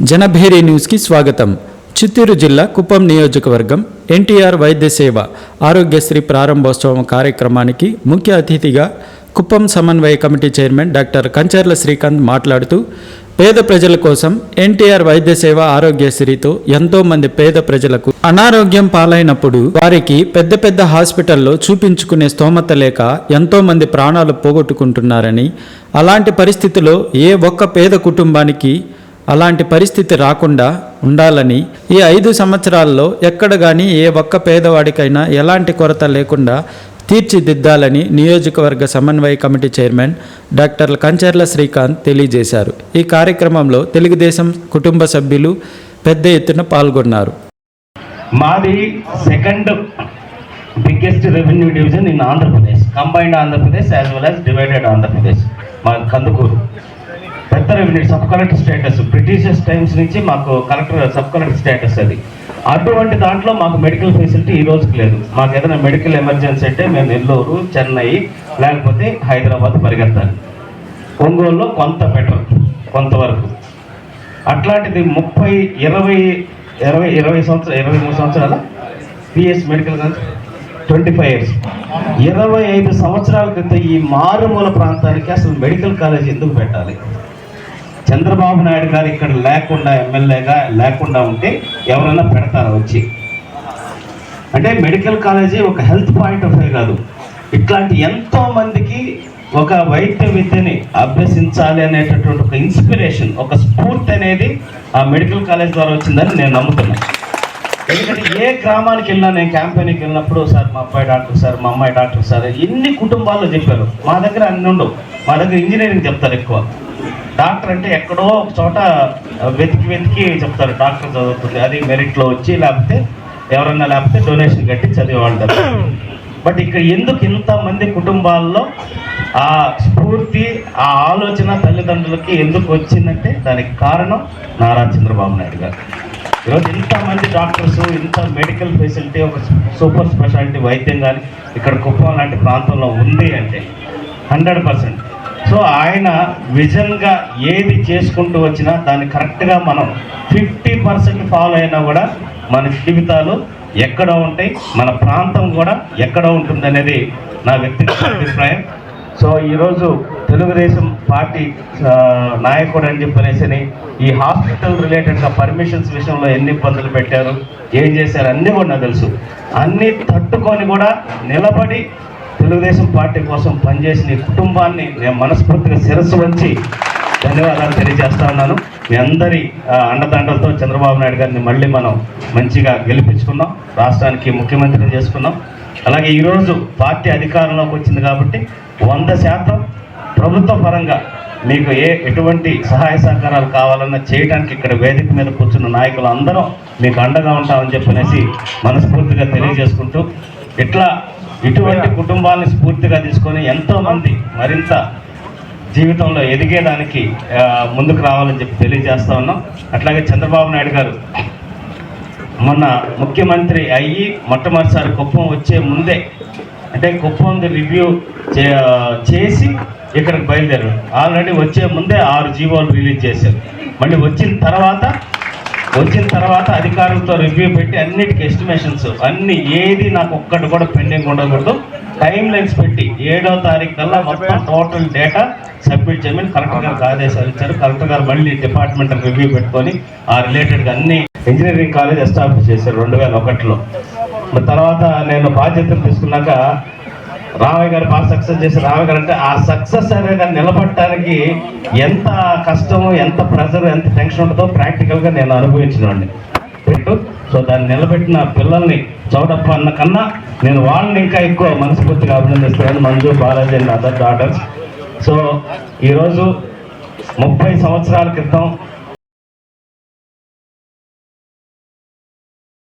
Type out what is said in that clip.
జనభేరి న్యూస్కి స్వాగతం. చిత్తూరు జిల్లా కుప్పం నియోజకవర్గం ఎన్టీఆర్ వైద్య సేవ ఆరోగ్యశ్రీ ప్రారంభోత్సవం కార్యక్రమానికి ముఖ్య అతిథిగా కుప్పం సమన్వయ committee chairman doctor Kancharla Srikanth మాట్లాడుతూ పేద ప్రజల కోసం ఎన్టీఆర్ వైద్య సేవ ఆరోగ్యశ్రీతో ఎంతో మంది పేద ప్రజలకు అనారోగ్యం పాలైనప్పుడు వారికి పెద్ద పెద్ద హాస్పిటల్లో చూపించుకునే స్తోమత లేక ఎంతో మంది ప్రాణాలు పోగొట్టుకుంటున్నారని అలాంటి పరిస్థితిలో ఏ ఒక్క పేద కుటుంబానికి అలాంటి పరిస్థితి రాకుండా ఉండాలని ఈ ఐదు సంవత్సరాల్లో ఎక్కడ కానీ ఏ ఒక్క పేదవాడికైనా ఎలాంటి కొరత లేకుండా తీర్చిదిద్దాలని నియోజకవర్గ సమన్వయ committee chairman doctor Kancharla Srikanth తెలియజేశారు. ఈ కార్యక్రమంలో తెలుగుదేశం కుటుంబ సభ్యులు పెద్ద ఎత్తున పాల్గొన్నారు. మాది second biggest revenue division in Andhra Pradesh combined Andhra Pradesh as well as divided Andhra Pradesh మా Kandukur. Collector revenue sub collector status britishers times నుంచి మాకు కలెక్టర్ సబ్ కలెక్టర్ స్టేటస్ అది. అటువంటి దాంట్లో మాకు మెడికల్ ఫెసిలిటీ ఈ రోజుకి లేదు. మాకు ఏదైనా మెడికల్ ఎమర్జెన్సీ అంటే మేము నెల్లూరు చెన్నై లేకపోతే హైదరాబాద్ పరిగెత్తాలి. ఒంగోలులో కొంత బెటర్ కొంతవరకు. అట్లాంటిది ముప్పై ఇరవై ఇరవై ఇరవై సంవత్సరాలు ఇరవై మూడు సంవత్సరాల? PS medical college twenty five years ఇరవై ఐదు సంవత్సరాల క్రితం ఈ మారుమూల ప్రాంతానికి అసలు మెడికల్ కాలేజ్ ఎందుకు పెట్టాలి? చంద్రబాబు నాయుడు గారు ఇక్కడ లేకుండా ఎమ్మెల్యేగా లేకుండా ఉంటే ఎవరైనా పెడతారా వచ్చి? అంటే మెడికల్ కాలేజీ ఒక హెల్త్ పాయింట్ ఆఫ్ వ్యూ కాదు. ఇట్లాంటి ఎంతో మందికి ఒక వైద్య విద్యని అభ్యసించాలి అనేటటువంటి ఒక ఇన్స్పిరేషన్ ఒక స్ఫూర్తి అనేది ఆ మెడికల్ కాలేజ్ ద్వారా వచ్చిందని నేను నమ్ముతున్నాను. ఎందుకంటే ఏ గ్రామానికి వెళ్ళినా నేను క్యాంపెయిన్కి వెళ్ళినప్పుడు సార్ మా అబ్బాయి డాక్టర్ సార్ మా అమ్మాయి డాక్టర్ సార్ ఎన్ని కుటుంబాల్లో చెప్పారు. మా దగ్గర అన్ని ఉండవు మా దగ్గర ఇంజనీరింగ్ చెప్తారు ఎక్కువ. డాక్టర్ అంటే ఎక్కడో ఒక చోట వెతికి వెతికి చెప్తారు. డాక్టర్ చదువుతుంది. అది మెరిట్లో వచ్చి లేకపోతే ఎవరన్నా లేకపోతే డొనేషన్ కట్టి చదివేవాళ్ళు. బట్ ఇక్కడ ఎందుకు ఇంతమంది కుటుంబాల్లో ఆ స్ఫూర్తి ఆ ఆలోచన తల్లిదండ్రులకి ఎందుకు వచ్చిందంటే దానికి కారణం నారా చంద్రబాబు నాయుడు గారు. ఈరోజు ఇంతమంది డాక్టర్స్ ఇంత మెడికల్ ఫెసిలిటీ ఒక సూపర్ స్పెషాలిటీ వైద్యం కానీ ఇక్కడ కుప్పం లాంటి ప్రాంతంలో ఉంది అంటే హండ్రెడ్ పర్సెంట్. సో ఆయన విజన్గా ఏది చేసుకుంటూ వచ్చినా దాన్ని కరెక్ట్గా మనం ఫిఫ్టీ పర్సెంట్ ఫాలో అయినా కూడా మన జీవితాలు ఎక్కడ ఉంటాయి మన ప్రాంతం కూడా ఎక్కడ ఉంటుంది అనేది నా వ్యక్తిగత అభిప్రాయం. సో ఈరోజు తెలుగుదేశం పార్టీ నాయకుడు అని చెప్పనేసి ఈ హాస్పిటల్ రిలేటెడ్గా పర్మిషన్స్ విషయంలో ఎన్ని ఇబ్బందులు పెట్టారు ఏం చేశారు అన్నీ కూడా నాకు తెలుసు. అన్నీ తట్టుకొని కూడా నిలబడి తెలుగుదేశం పార్టీ కోసం పనిచేసిన ఈ కుటుంబాన్ని నేను మనస్ఫూర్తిగా శిరస్సు వంచి ధన్యవాదాలు తెలియజేస్తా ఉన్నాను. మీ అందరి ఆ, అండదండలతో చంద్రబాబు నాయుడు గారిని మళ్ళీ మనం మంచిగా గెలిపించుకున్నాం. రాష్ట్రానికి ముఖ్యమంత్రిని చేసుకున్నాం. అలాగే ఈరోజు పార్టీ అధికారంలోకి వచ్చింది కాబట్టి వంద శాతం ప్రభుత్వ పరంగా మీకు ఏ ఎటువంటి సహాయ సహకారాలు కావాలన్నా చేయడానికి ఇక్కడ వేదిక మీద కూర్చున్న నాయకులు అందరం మీకు అండగా ఉంటామని చెప్పనేసి మనస్ఫూర్తిగా తెలియజేసుకుంటూ ఇట్లా ఇటువంటి కుటుంబాలను స్ఫూర్తిగా తీసుకొని ఎంతోమంది మరింత జీవితంలో ఎదిగేదానికి ముందుకు రావాలని చెప్పి తెలియజేస్తా ఉన్నాం. అట్లాగే చంద్రబాబు నాయుడు గారు మొన్న ముఖ్యమంత్రి అయ్యి మొట్టమొదటిసారి కుప్పం వచ్చే ముందే అంటే కుప్పం రివ్యూ చే చేసి ఇక్కడికి బయలుదేరారు. ఆల్రెడీ వచ్చే ముందే ఆరు జీవోలు రిలీజ్ చేశారు. మళ్ళీ వచ్చిన తర్వాత వచ్చిన తర్వాత అధికారులతో రివ్యూ పెట్టి అన్నిటికీ ఎస్టిమేషన్స్ అన్ని ఏది నాకు ఒక్కటి కూడా పెండింగ్ ఉండకూడదు. టైం లైన్స్ పెట్టి ఏడో తారీఖు కల్లా మొత్తం టోటల్ డేటా సబ్మిట్ చేయమని కలెక్టర్ గారికి ఆదేశాలు ఇచ్చారు. కలెక్టర్ గారు మళ్ళీ డిపార్ట్మెంట్ రివ్యూ పెట్టుకొని ఆ రిలేటెడ్గా అన్ని ఇంజనీరింగ్ కాలేజ్ ఎస్టాబ్లిష్ చేశారు రెండు వేల ఒకటిలో తర్వాత నేను బాధ్యతలు తీసుకున్నాక రామయ్య గారు బాగా సక్సెస్ చేసి రామయ్య గారు అంటే ఆ సక్సెస్ అనేది నిలబడటానికి ఎంత కష్టము ఎంత ప్రెషర్ ఎంత టెన్షన్ ఉంటుందో ప్రాక్టికల్గా నేను అనుభవించినండి సో దాన్ని నిలబెట్టిన పిల్లల్ని చౌడప్ప అన్న కన్నా నేను వాళ్ళని ఇంకా ఎక్కువ మనస్ఫూర్తిగా అభినందిస్తున్నాను Manju Balaji and other daughters so ఈరోజు ముప్పై సంవత్సరాల క్రితం